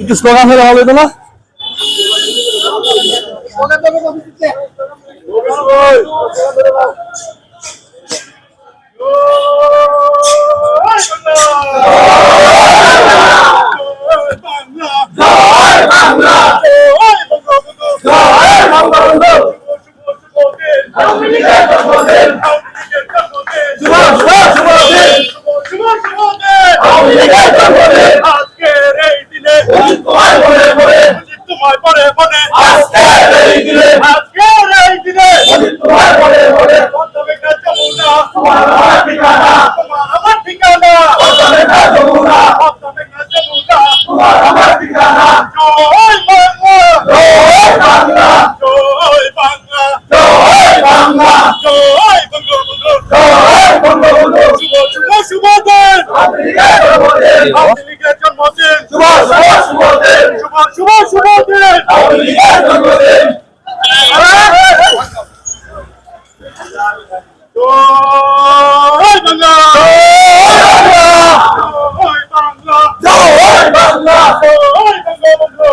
একটু স্লোগান হলে হবে না? আজকের পরে পরে। আজকের এই দিনে। পরে যমুনা তোমার আমার ঠিকানা আমার ঠিকানা পঞ্চমেকা যমুনা জয় বাংলা জয় বাংলা জয় বঙ্গবন্ধু শুভ শুভ শুভ দিন আওয়ামী লীগের জন্মদিন শুভ শুভ শুভ দিন জয় বাংলা জয় বাংলা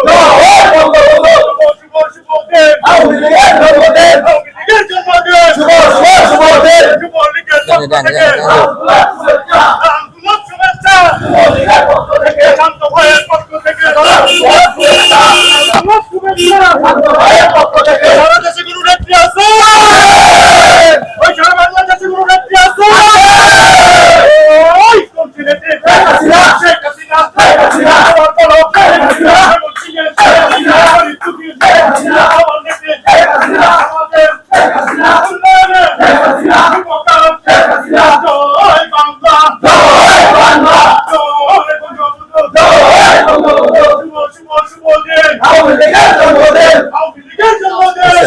জয় বঙ্গবন্ধু শুভ শুভ দিন আওয়ামী লীগের জন্মদিন শুভ লীগের জন্ম থেকে আন্দোলন শুভেচ্ছা শান্ত ভাইয়ের পক্ষ থেকে আন্দোলন শুভেচ্ছা সারা দেশে কোনো নেত্রী আছে ওই সারা বাংলাদেশে কোনো নেত্রী আছে ওই কোন নেত্রী শেখ হাসিনা আমার বড় শেখ হাসিনা আমার ইচ্ছুকি আমার নেত্রী আমাদের উন্নয়নের যুবকার জয় বাংলা জয় বঙ্গবন্ধু শুভ শুভ শুভ দিন আওয়ামী লীগের জন্মদিন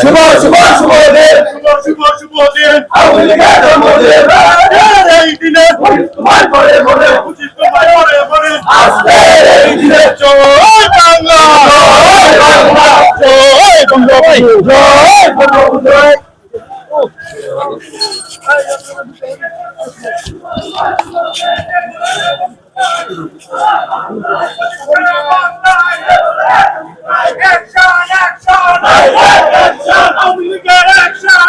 শুভ শুভ শুভ দিন শুভ শুভ শুভ দিন এই দিনে উচিত তোমায় পরে পরে জয় বাংলা জয় বঙ্গবন্ধু আওয়ামী লীগের অ্যাকশন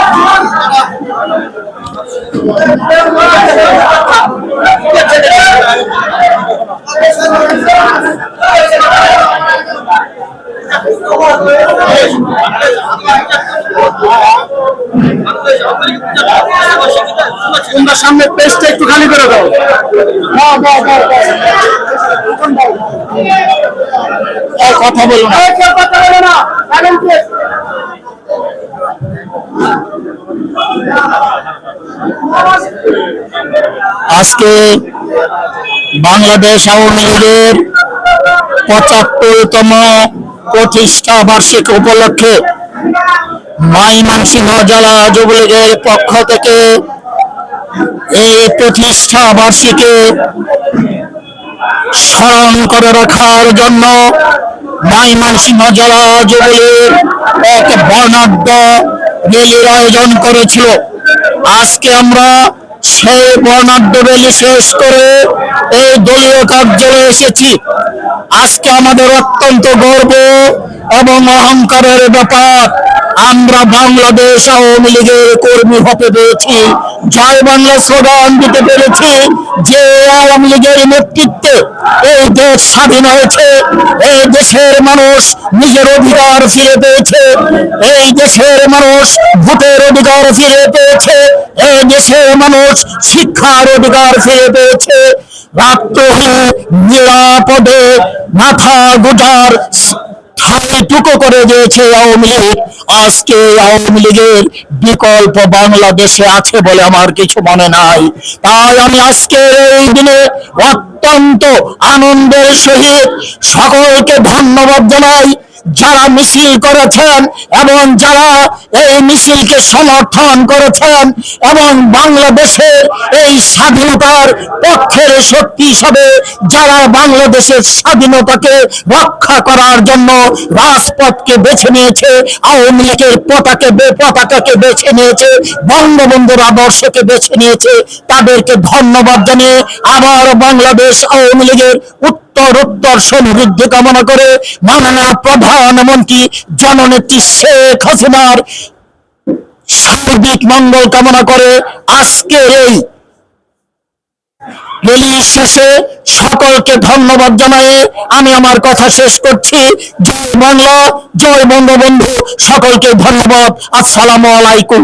তোমরা সামনে পেজটা একটু খালি করে দাও। কথা বলো না। কথা বলো না আজকে বাংলাদেশ আওয়ামী লীগের পঁচাত্তরতম প্রতিষ্ঠা বার্ষিক উপলক্ষে মাইমানসিংহ জেলা যুবলীগের পক্ষ থেকে এই প্রতিষ্ঠা বার্ষিকী স্মরণ করে রাখার জন্য ময়মনসিংহ জেলা যুবলীগ এক বর্ণাঢ্য র্যালির আয়োজন করেছিল। আজকে আমরা সেই বর্ণাঢ্য র্যালি শেষ করে এই দলীয় কার্যালয়ে এসেছি। আজকে আমাদের অত্যন্ত গর্ব এবং অহংকারের ব্যাপার আমরা বাংলাদেশ আওয়ামী লীগের কর্মী হতে পেরেছি। জয় বাংলা স্লোগান দিতে পেরেছি যে আওয়ামী লীগের নেতৃত্বে এই দেশ স্বাধীন হয়েছে, এই দেশের মানুষ নিজের অধিকার ফিরে পেয়েছে, এই দেশের মানুষ ভোটের অধিকার ফিরে পেয়েছে, এই দেশের মানুষ শিক্ষার অধিকার ফিরে পেয়েছে। রাত্রে নিরাপদে মাথা গোটার ঠাইটুকু করে দিয়েছে আওয়ামী লীগ। আজকে আওয়ামী লীগের বিকল্প বাংলাদেশে আছে বলে আমার কিছু মনে নাই। তাই আমি আজকে এই দিনে অত্যন্ত আনন্দের সহিত সকলকে ধন্যবাদ জানাই। যারা মিছিল করেছেন এবং যারা এই মিছিলকে সমর্থন করেছেন এবং বাংলাদেশের এই স্বাধীনতার পক্ষের শক্তি হিসাবে যারা বাংলাদেশের স্বাধীনতাকে রক্ষা করার জন্য রাজপথকে বেছে নিয়েছে, আওয়ামী লীগের পতাকে পতাকাকে বেছে নিয়েছে, বঙ্গবন্ধুর আদর্শকে বেছে নিয়েছে, তাদেরকে ধন্যবাদ জানিয়ে আবার বাংলাদেশ আওয়ামী লীগের উত্তর উত্তর সমৃদ্ধি কামনা করে মাননীয় প্রধানমন্ত্রী জননেত্রী শেখ হাসিনার সার্বিক মঙ্গল কামনা করে আজকের এই শেষে সকলকে ধন্যবাদ জানিয়ে আমি আমার কথা শেষ করছি। জয় বাংলা, জয় বঙ্গবন্ধু। সকলকে ধন্যবাদ। আসসালামু আলাইকুম।